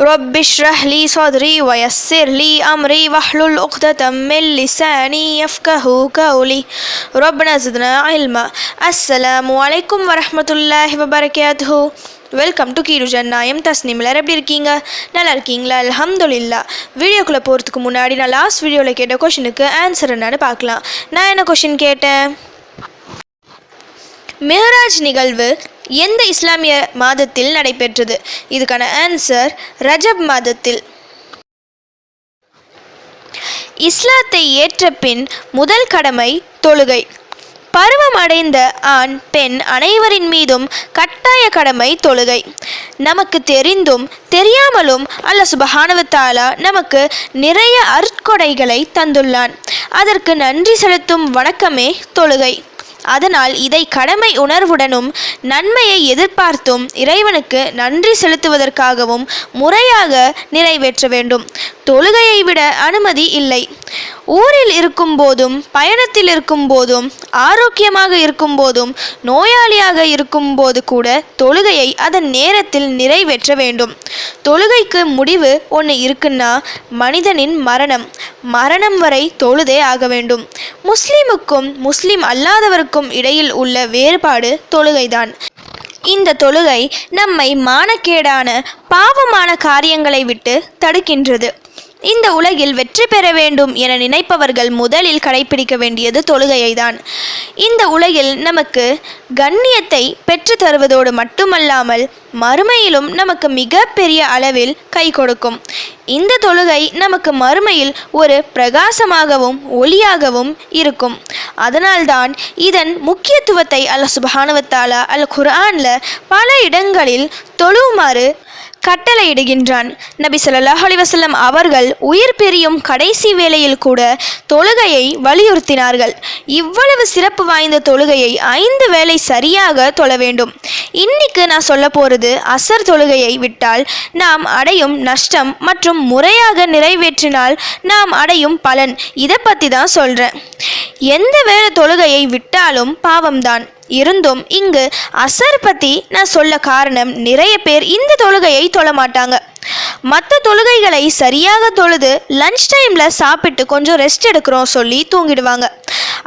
رب اشرح لي صدري ويسر لي أمري واحلل عقدة من لساني يفقه قولي. ربنا زدنا علما. السلام عليكم ورحمة الله وبركاته. Welcome to கீருஜன் நான் M தஸ்னிமிலர் எப்படி இருக்கீங்க? நல்லா இருக்கீங்களா? அலமதுல்லா வீடியோக்குள்ளே போகிறதுக்கு முன்னாடி நான் லாஸ்ட் வீடியோவில் கேட்ட கொஷினுக்கு ஆன்சர் என்னன்னு பார்க்கலாம். நான் என்ன கொஷின் கேட்டேன்? மெஹராஜ் நிகழ்வு எந்த இஸ்லாமிய மாதத்தில் நடைபெற்றது? இதுக்கான ஆன்சர் ரஜப் மாதத்தில். இஸ்லாத்தை ஏற்ற பின் முதல் கடமை தொழுகை. பருவம் அடைந்த ஆண் பெண் அனைவரின் மீதும் கட்டாய கடமை தொழுகை. நமக்கு தெரிந்தும் தெரியாமலும் அல்ல சுபஹானவத்தாலா நமக்கு நிறைய அற்கொடைகளை தந்துள்ளான். அதற்கு நன்றி செலுத்தும் வணக்கமே தொழுகை. அதனால் இதை கடமை உணர்வுடனும் நன்மையை எதிர்பார்த்தும் இறைவனுக்கு நன்றி செலுத்துவதற்காகவும் முறையாக நிறைவேற்ற வேண்டும். தொழுகையை விட அனுமதி இல்லை. ஊரில் இருக்கும் போதும் பயணத்தில் இருக்கும் போதும் ஆரோக்கியமாக இருக்கும் போதும் நோயாளியாக இருக்கும் போது கூட தொழுகையை அதன் நேரத்தில் நிறைவேற்ற வேண்டும். தொழுகைக்கு முடிவு ஒன்று இருக்குன்னா மனிதனின் மரணம். மரணம் வரை தொழுதே ஆக வேண்டும். முஸ்லீமுக்கும் முஸ்லீம் அல்லாதவருக்கும் இடையில் உள்ள வேறுபாடு தொழுகைதான். இந்த தொழுகை நம்மை மானக்கேடான பாவமான காரியங்களை விட்டு தடுக்கின்றது. இந்த உலகில் வெற்றி பெற வேண்டும் என நினைப்பவர்கள் முதலில் கடைபிடிக்க வேண்டியது தொழுகையைதான். இந்த உலகில் நமக்கு கண்ணியத்தை பெற்று தருவதோடு மட்டுமல்லாமல் மறுமையிலும் நமக்கு மிக பெரிய அளவில் கை கொடுக்கும். இந்த தொழுகை நமக்கு மறுமையில் ஒரு பிரகாசமாகவும் ஒளியாகவும் இருக்கும். அதனால்தான் இதன் முக்கியத்துவத்தை அல்ல சுபஹானுவத்தாலா அல் குரானில் பல இடங்களில் தொழுவுமாறு கட்டளையிடுகின்றான். நபி சொல்லாஹ் அலைஹி அவர்கள் உயிர் பிரியும் கடைசி வேளையில் கூட தொழுகையை வலியுறுத்தினார்கள். இவ்வளவு சிறப்பு வாய்ந்த தொழுகையை ஐந்து வேளை சரியாக தொழ வேண்டும். இன்னைக்கு நான் சொல்ல போகிறது அசர் தொழுகையை விட்டால் நாம் அடையும் நஷ்டம் மற்றும் முறையாக நிறைவேற்றினால் நாம் அடையும் பலன். இதை பற்றி தான் சொல்கிறேன் எந்த வேளை தொழுகையை விட்டாலும் பாவம்தான். இருந்தும் இங்கு அசர் பற்றி நான் சொல்ல காரணம் நிறைய பேர் இந்த தொழுகையை தொழ மாட்டாங்க மற்ற தொழுகைகளை சரியாக தொழுது லஞ்ச் டைமில் சாப்பிட்டு கொஞ்சம் ரெஸ்ட் எடுக்கிறோம் சொல்லி தூங்கிடுவாங்க.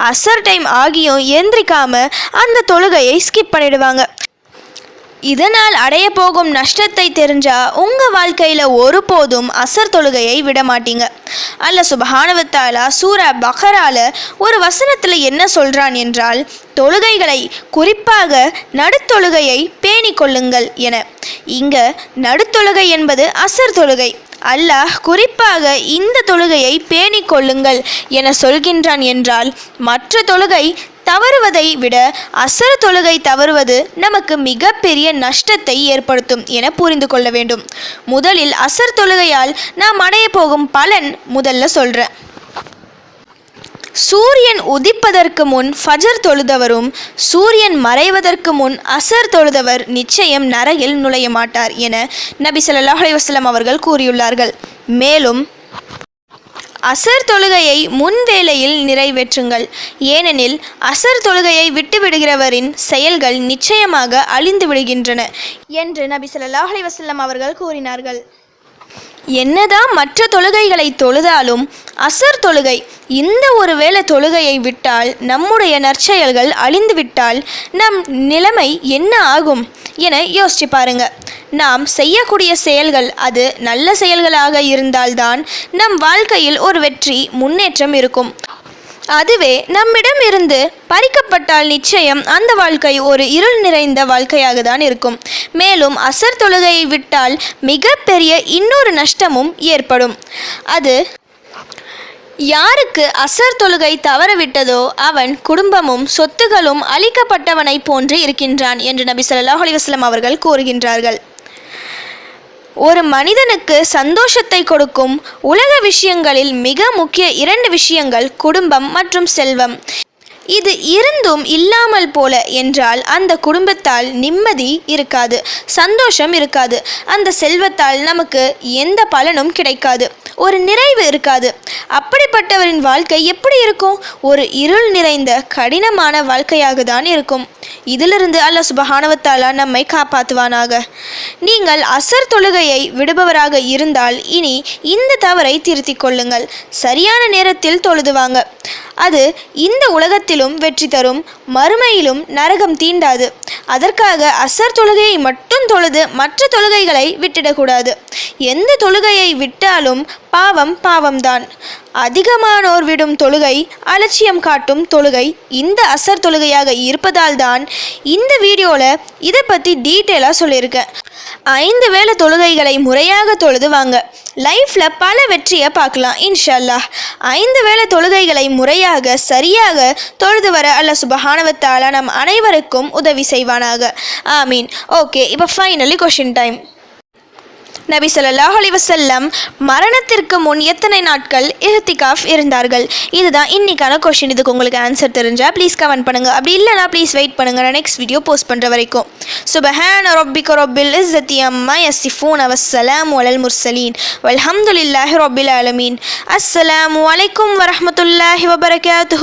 அசர் டைம் ஆகியும் எந்திரிக்காம அந்த தொழுகையை ஸ்கிப் பண்ணிடுவாங்க. இதனால் அடைய போகும் நஷ்டத்தை தெரிஞ்சா உங்கள் வாழ்க்கையில் ஒருபோதும் அசர் தொழுகையை விட மாட்டீங்க. அல்ல சுபஹானவத்தாலா சூரா பஹரால ஒரு வசனத்தில் என்ன சொல்கிறான் என்றால் தொழுகைகளை குறிப்பாக நடுத்தொழுகையை பேணிக் கொள்ளுங்கள் என. இங்க நடுத்தொழுகை என்பது அசர் தொழுகை. அல்லாஹ் குறிப்பாக இந்த தொழுகையை பேணிக் கொள்ளுங்கள் என சொல்கின்றான் என்றால் மற்ற தொழுகை தவறுவதை விட அசர தொழுகை தவறுவது நமக்கு மிகப்பெரிய நஷ்டத்தை ஏற்படுத்தும் என புரிந்து கொள்ள வேண்டும். முதலில் அசர் தொழுகையால் நாம் அடைய போகும் பலன் முதல்ல சொல்கிறேன் சூரியன் உதிப்பதற்கு முன் ஃபஜர் தொழுதவரும் சூரியன் மறைவதற்கு முன் அசர் தொழுதவர் நிச்சயம் நரகில் நுழைய மாட்டார் என நபி ஸல்லல்லாஹு அலி வஸல்லம் அவர்கள் கூறியுள்ளார்கள். மேலும் அசர் தொழுகையை முன் வேளையில் நிறைவேற்றுங்கள். ஏனெனில் அசர் தொழுகையை விட்டுவிடுகிறவரின் செயல்கள் நிச்சயமாக அழிந்து விடுகின்றன என்று நபி ஸல்லல்லாஹு அலைஹி அவர்கள் கூறினார்கள். என்னதான் மற்ற தொழுகைகளை தொழுதாலும் அசர் தொழுகை இந்த ஒரு வேளை தொழுகையை விட்டால் நம்முடைய நற்செயல்கள் அழிந்துவிட்டால் நம் நிலைமை என்ன ஆகும் என யோசிச்சு பாருங்க. நாம் செய்யக்கூடிய செயல்கள் அது நல்ல செயல்களாக இருந்தால்தான் நம் வாழ்க்கையில் ஒரு வெற்றி முன்னேற்றம் இருக்கும். அதுவே நம்மிடம் இருந்து பறிக்கப்பட்டால் நிச்சயம் அந்த வாழ்க்கை ஒரு இருள் நிறைந்த வாழ்க்கையாக தான் இருக்கும். மேலும் அசர் தொழுகையை விட்டால் மிகப்பெரிய இன்னொரு நஷ்டமும் ஏற்படும். அது யாருக்கு அசர் தொழுகை தவறவிட்டதோ அவன் குடும்பமும் சொத்துகளும் அழிக்கப்பட்டவனைப் போன்று இருக்கின்றான் என்று நபி சொல்லாஹ் அலைஹி அவர்கள் கூறுகின்றார்கள். ஒரு மனிதனுக்கு சந்தோஷத்தை கொடுக்கும் உலக விஷயங்களில் மிக முக்கிய இரண்டு விஷயங்கள் குடும்பம் மற்றும் செல்வம். இது இருந்தும் இல்லாமல் போல என்றால் அந்த குடும்பத்தால் நிம்மதி இருக்காது சந்தோஷம் இருக்காது. அந்த செல்வத்தால் நமக்கு எந்த பலனும் கிடைக்காது. ஒரு நிறைவு இருக்காது. அப்படிப்பட்டவரின் வாழ்க்கை எப்படி இருக்கும்? ஒரு இருள் நிறைந்த கடினமான வாழ்க்கையாக தான் இருக்கும். இதிலிருந்து அல்ல சுபஹானவத்தாலா நம்மை காப்பாற்றுவானாக. நீங்கள் அசர் தொழுகையை விடுபவராக இருந்தால் இனி இந்த தவறை திருத்திக் கொள்ளுங்கள். சரியான நேரத்தில் தொழுதுவாங்க அது இந்த உலகத்திலும் வெற்றி தரும். மறுமையிலும் நரகம் தீண்டாது. அதற்காக அசர் தொழுகையை மட்டும் தொழுது மற்ற தொழுகைகளை விட்டுடக்கூடாது. எந்த தொழுகையை விட்டாலும் பாவம் பாவம்தான். அதிகமானோர் விடும் தொழுகை அலட்சியம் காட்டும் தொழுகை இந்த அசர் தொழுகையாக இருப்பதால் தான் இந்த வீடியோவில் இதை பற்றி டீட்டெயிலாக சொல்லியிருக்கேன். ஐந்து வேளை தொழுகைகளை முறையாக தொழுது வாங்க லைஃப்பில் பல வெற்றியை பார்க்கலாம் இன்ஷல்லா ஐந்து வேளை தொழுகைகளை முறையாக சரியாக தொழுது வர அல்ல சுபஹானவத்தால நம் அனைவருக்கும் உதவி செய்வானாக. ஆமீன். ஓகே இப்போ ஃபைனலி கொஷின் டைம் நபி சொல்லாஹ் அலிவசல்லம் மரணத்திற்கு முன் எத்தனை நாட்கள் இஹ்திகாஃப் இருந்தார்கள்? இதுதான் இன்னைக்கான கொஷின் இதுக்கு உங்களுக்கு ஆன்சர் தெரிஞ்சால் ப்ளீஸ் கமெண்ட் பண்ணுங்க. அப்படி இல்லைனா ப்ளீஸ் வெயிட் பண்ணுங்க. நான் நெக்ஸ்ட் வீடியோ போஸ்ட் பண்ணுற வரைக்கும். சுபஹான ரப்பிக ரொபில் இஸ்ஸத்தி அம்மா யசிஃபூன் அவசலாம் அலல் முர்சலீன் வல்ஹம்துலில்லாஹி ரொபில் அலமீன் அஸ்ஸலாம் வலைக்கும் வரமத்துல்லாஹி வபரகாத்து